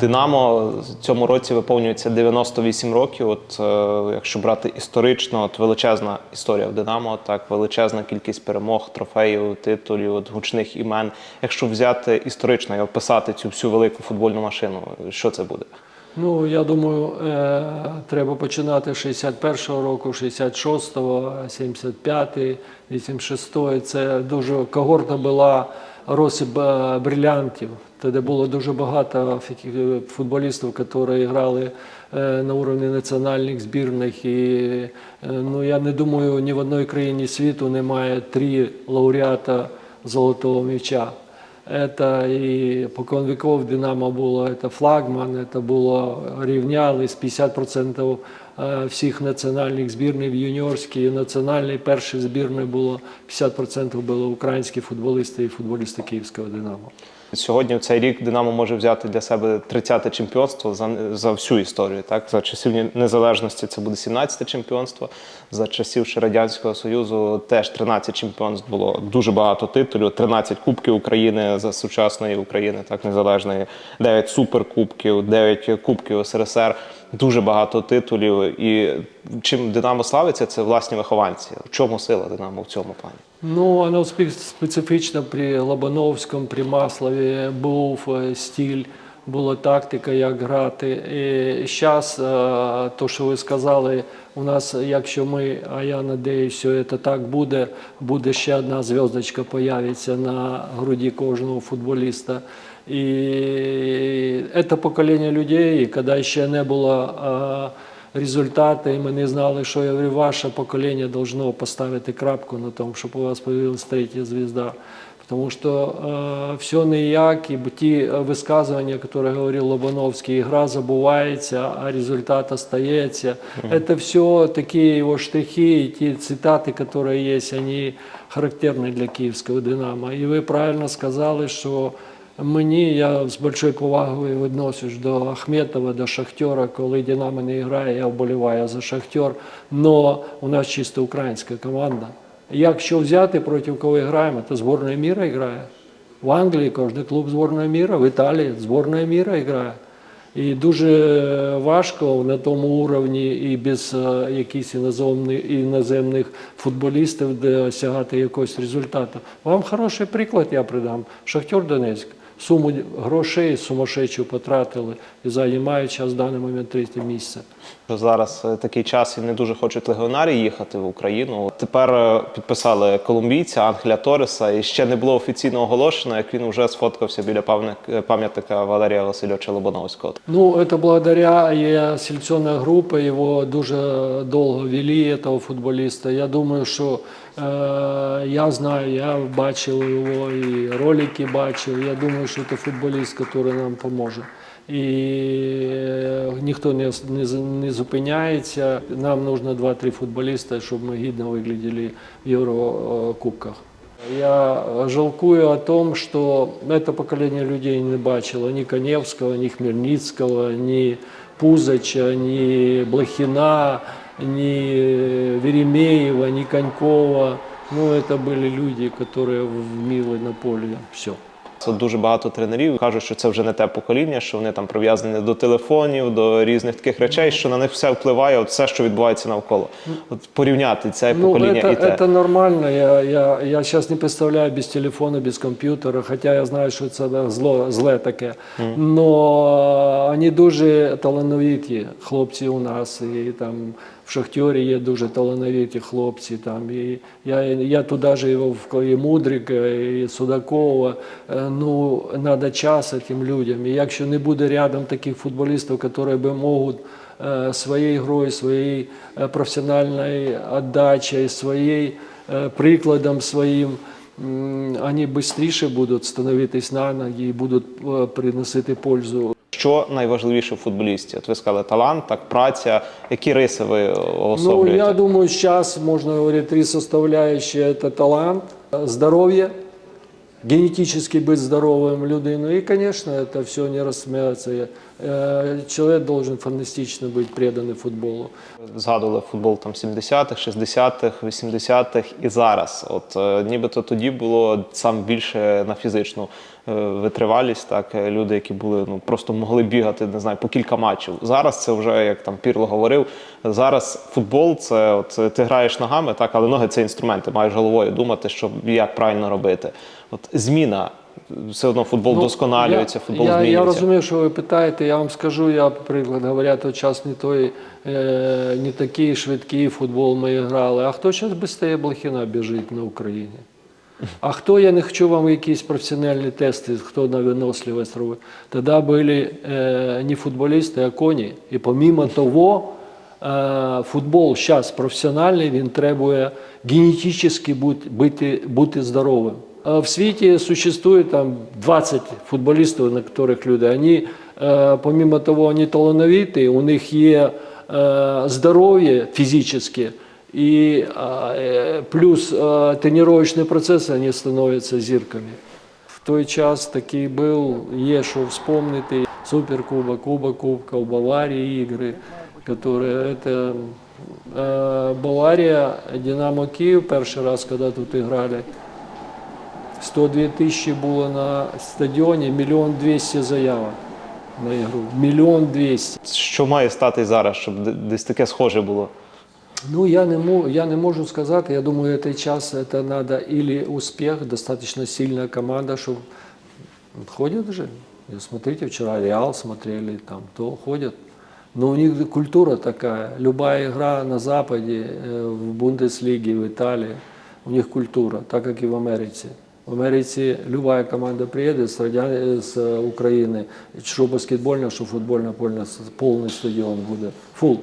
Динамо цьому році виповнюється 98 років. От е, якщо брати історично, от величезна історія в Динамо, так величезна кількість перемог, трофеїв, титулів, от гучних імен. Якщо взяти історично і описати цю всю велику футбольну машину, що це буде? Ну, я думаю, е, треба починати з 61-го року, 66-го, 75-й, 86-й. Це дуже когорта була розсіб е, брилянтів. Тоді було дуже багато фі- футболістів, які грали е, на уровні національних збірних. І е, ну, я не думаю, ні в одній країні світу немає три лауреата золотого м'яча. Это и покон веков Динамо було, это флагман, это було рівняли з 50% е, всіх національних збірних в юніорській і національній першій збірної було 50% було українські футболісти і футболісти Київського Динамо. Сьогодні цей рік Динамо може взяти для себе 30-те чемпіонство за, за всю історію. Так? За часів незалежності це буде 17-те чемпіонство. За часів ще Радянського Союзу теж 13 чемпіонств було дуже багато титулів, 13 кубків України за сучасної України, так незалежної, 9 суперкубків, 9 кубків СРСР. Дуже багато титулів. І чим Динамо славиться, це власні вихованці. В чому сила Динамо в цьому плані? Ну, воно спе- специфічно при Лобановському, при Маслові був е, стиль, була тактика, як грати. І зараз, то, що ви сказали, у нас, якщо ми, а я надіюсь, що це так буде, буде ще одна зв'язочка появиться на груді кожного футболіста. І це покоління людей, і коли ще не було. е, результати, і ми не знали, що я говорю, ваше покоління должно поставити крапку на тому, щоб у вас появилась третя звізда. Тому що е, все ніяк, і ті висказування, які говорив Лобановський, ігра забувається, а результат остається. Это все такі його штрихи, і ті цитати, які є, вони характерні для київського Динамо. І ви правильно сказали, що Мені я з великою повагою відношусь до Ахметова, до Шахтера. Коли Динамо не грає, я вболіваю за Шахтер. Но у нас чисто українська команда. Якщо взяти проти кого граємо, то збірна міра грає. В Англії кожен клуб збірної міра, в Італії збірна міра грає. І дуже важко на тому уровні і без е, якихось іноземних, іноземних футболістів досягати якогось результату. Вам хороший приклад я придам. Шахтер Донецьк. Суму грошей сумасшедшу потратили і займають зараз в даний момент третє місце. Зараз е, такий час і не дуже хочуть легіонарі їхати в Україну. Тепер е, підписали колумбійця Ангеля Тореса, і ще не було офіційно оголошено, як він вже сфоткався біля пам'ятника- пам'ятника Валерія Васильовича Лобановського. Ну, это благодаря и селекционная группа, его дуже долго вели, этого футболиста. Я думаю, що е, я знаю, я бачив його і ролики бачив. Я думаю, що це футболіст, який нам поможе. І е, ніхто не, не, зупиняється. Нам нужно 2-3 футболіста, щоб ми гідно виглядали в Єврокубках. Я жалкую о том, что это поколение людей не бачило ни Коневского, ни Хмельницкого, ни Пузача, ни Блохина, ни Веремеева, ни Конькова. Ну, это были люди, которые вміли на полі все. Це дуже багато тренерів кажуть, що це вже не те покоління, що вони там прив'язані до телефонів, до різних таких речей, що на них все впливає, от все, що відбувається навколо. От порівняти це Ну, покоління это, і те. это нормально. Я, я, я сейчас не представляю без телефона, без комп'ютера, хотя я знаю, що це зло, зле таке. Но вони дуже талановиті хлопці у нас. І там в Шахтері є дуже талановиті хлопці. Там, і я, я туди же його в і Мудрика, і Судакова. Е, Ну, треба час цим людям. І якщо не буде рядом таких футболістів, які би можуть э, своей игрой, своей э, профессиональной отдачей, своей э, прикладом своїм, м, они быстріше будуть становитись на ноги і будуть е, приносити пользу. Що найважливіше в футболісті? От ви сказали талант, так, праця. Які риси ви Ну, я думаю, зараз можна говорити три составляющие. це талант, здоровье генетически быть здоровым людину. И, конечно, это все не рассмеется. Э, Человек должен фантастично быть преданный футболу. Згадували футбол там 70-х, 60-х, 80-х і зараз. От е, нібито тоді було сам більше на фізичну е, витривалість. Так е, люди, які були ну просто могли бігати, не знаю, по кілька матчів. Зараз це вже як там Пірло говорив. Зараз футбол це от е, ти граєш ногами, так, але ноги це інструменти. Маєш головою думати, що як правильно робити. От зміна. Все одно футбол Ну, я, футбол я, змінюється. Я розумію, що ви питаєте, я вам скажу, я, приклад, говорять, от час не той, е, не такий швидкий футбол ми грали. А хто зараз без стає Блохіна біжить на Україні? А хто, я не хочу вам якісь професіональні тести, хто на виносливість робить. Тоді були е, не футболісти, а коні. І помимо того, е, футбол зараз професіональний, він требує генетично бути, бути здоровим. А В світі существує там 20 футболістів, на яких люди. Вони, е, помимо того, вони талановиті, у них є е, здоров'я фізичне, і е, плюс е, тренувальні процеси, вони становляться зірками. В той час такий був, є що вспомнити. Суперкубок, Кубок Кубков, Баварії ігри, которые это э, Бавария, Динамо Киев, перший раз, когда тут играли, 102 тисячі було на стадіоні, мільйон 200 заявок на ігру. Мільйон 200. Що має стати зараз, щоб де- десь таке схоже було? Ну, я не, мо- я не можу сказати. Я думаю, цей час это надо или успех, достаточно сильная команда, чтобы ходят же. И смотрите, вчера Реал смотрели, там то ходят. Но у них культура такая. Любая игра на Западе, э, в Бундеслиге, в Италии, у них культура, так как и в Америке. В Америке любая команда приедет с, радя- с э, Украины, что баскетбольно, что футбольно, полный, полный стадион будет. Фул.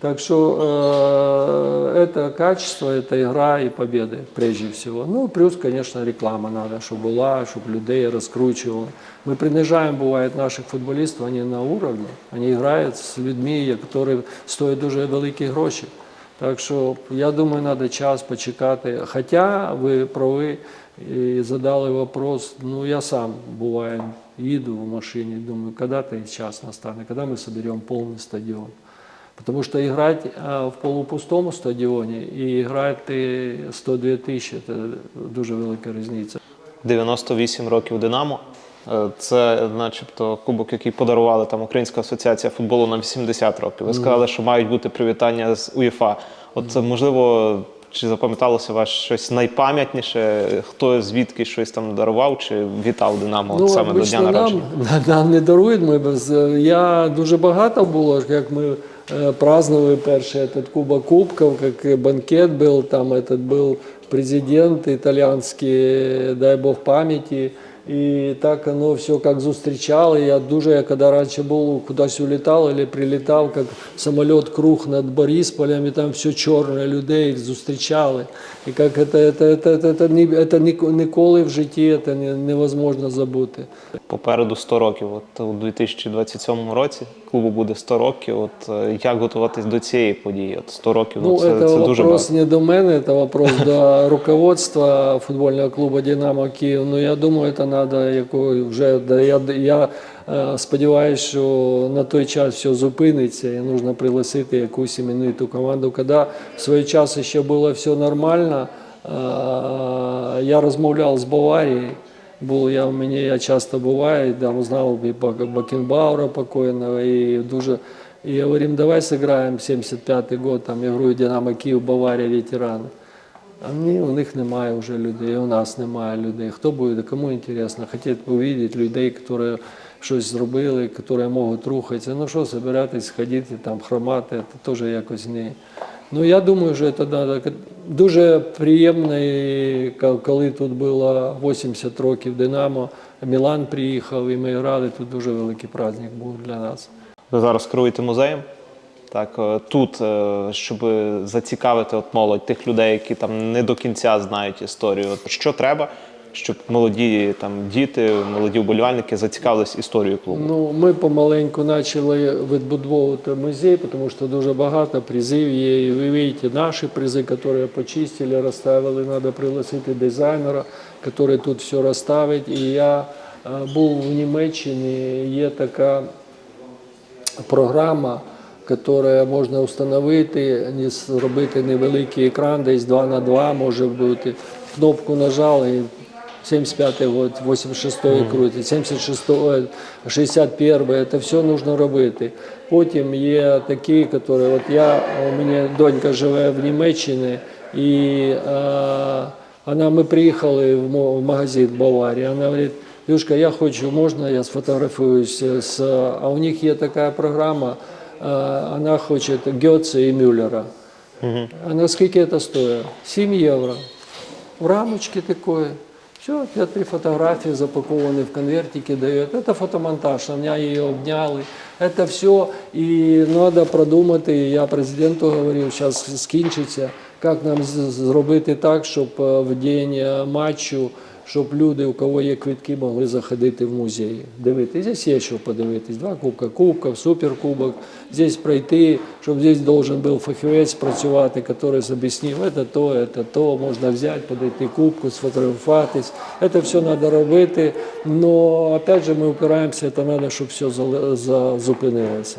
Так что э, это качество, это игра и победы прежде всего. Ну, плюс, конечно, реклама надо, чтобы была, чтобы людей раскручивало. Мы принижаем, бывает, наших футболистов, они на уровне, они играют с людьми, которые стоят дуже великі гроші. Так що, я думаю, треба час почекати. Хоча ви праві і задали вопрос, ну я сам буває, їду в машині, думаю, коли цей час настане, коли ми соберемо повний стадіон. Потому что играть в полупустому стадіоні і грати 102 тисячі це дуже велика різниця. 98 років Динамо. Е, Це, начебто, кубок, який подарували там Українська асоціація футболу на 80 років. Ви сказали, що мають бути привітання з УЄФА. От можливо, чи запам'яталося вас щось найпам'ятніше? Хто звідки щось там дарував, чи вітав Динамо от саме до дня обично нам, народження? нам не дарують. Ми без я дуже багато було, як ми е, праздновали перший этот Кубок Кубков, як банкет був, там этот був президент італійський, дай Бог пам'яті. І так оно все как зустрічало. Я дуже, я коли раніше був, кудись улітав або прилітав, як самоліт круг над Борисполем, і там все чорне, людей зустрічали. І як це, це, це, це, це, ні- це ні- ніколи в житті це невозможно забути. Попереду 100 років. От у 2027 році клубу буде 100 років. От е, як готуватись до цієї події? От 100 років ну, Ну, це, це дуже вопрос багато. не до мене, это вопрос до руководства футбольного клубу «Динамо Київ». Ну, я думаю, це треба якою вже, да, я, я е, сподіваюся, що на той час все зупиниться і потрібно пригласити якусь імениту команду. Коли в свій час ще було все нормально, е, я розмовляв з Баварією, був я в мені, я часто буваю, там знав і Бак- Бакенбаура покойного, і дуже и говорим, давай сыграем 75-й год, там игру Динамо Київ, Баварія, ветерани. А ні, у них немає вже людей, у нас немає людей. Хто буде, кому інтересно, хотять увидеть людей, які щось зробили, які можуть рухатися. Ну що, збиратись, ходити, там, хромати, це теж якось не. Ну я думаю, що це треба. Дуже приємно, коли тут було 80 років Динамо, Мілан приїхав і ми грали, тут дуже великий праздник був для нас. Ви зараз керуєте музеєм. Так, е, тут, е, щоб зацікавити от молодь тих людей, які там не до кінця знають історію. От що треба, щоб молоді там діти, молоді вболівальники зацікавились історією клубу? Ну, ми помаленьку почали відбудовувати музей, тому що дуже багато призів є. І ви бачите, наші призи, які почистили, розставили, треба пригласити дизайнера, який тут все розставить. І я е, був в Німеччині, є така програма, яка можна встановити, зробити невеликий екран, десь 2 на 2 може бути. Кнопку нажали, 75-й год, 86-й крутить, 76-й, 61-й, це все нужно робити. Потім є такі, які, от я, у мене донька живе в Німеччині, і е, вона, ми приїхали в мо- в магазин Баварія, вона говорить, Люшка, я хочу, можно я сфотографируюсь с... А у них есть такая программа, э, она хочет Гетца и Мюллера. Она сколько это стоит? 7 евро. В рамочке такое. Все, 2-3 фотографии запакованные в конвертике дает. Это фотомонтаж, меня ее обняли. Это все. И надо продумати, я президенту говорив, зараз скінчиться, як нам з- зробити так, щоб е, в день е, матчу, щоб люди, у кого є квитки, могли заходити в музей. Дивитися. Здесь є що подивитись. Два кубка, кубків, суперкубок. Здесь пройти, щоб здесь должен був фахівець працювати, який об'яснив, це то, це то, можна взяти, подойти кубку, сфотографуватись. Це все треба робити. Но опять же ми опираємося, це треба, щоб все зупинилося.